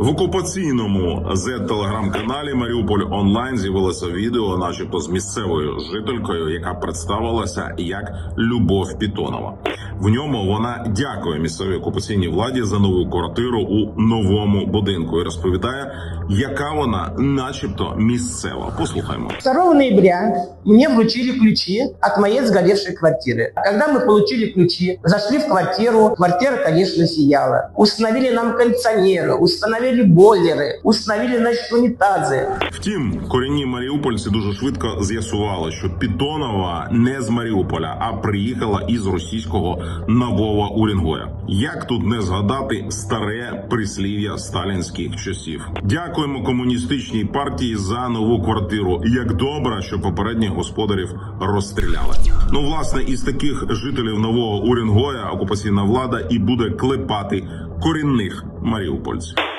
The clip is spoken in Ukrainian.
В окупаційному z телеграм-каналі Маріуполь онлайн з'явилося відео, начебто з місцевою жителькою, яка представилася як Любов Пітонова. В ньому вона дякує місцевій окупаційній владі за нову квартиру у новому будинку і розповідає, яка вона, начебто, місцева. Послухаймо. 2 ноября мне вручили ключи от моей сгоревшей квартиры. Когда мы получили ключи, зашли в квартиру, квартира, конечно, сияла. Установили нам кондиционеры, установили бойлеры, установили, значит, унитазы. Втім, корінні маріупольці дуже швидко з'ясували, що Пітонова не з Маріуполя, а приїхала із російського Нового Урінгоя. Як тут не згадати старе прислів'я сталінських часів? Дякуємо комуністичній партії за нову квартиру. Як добре, що попередніх господарів розстріляли. Ну, власне, із таких жителів нового Урінгоя окупаційна влада і буде клепати корінних маріупольців.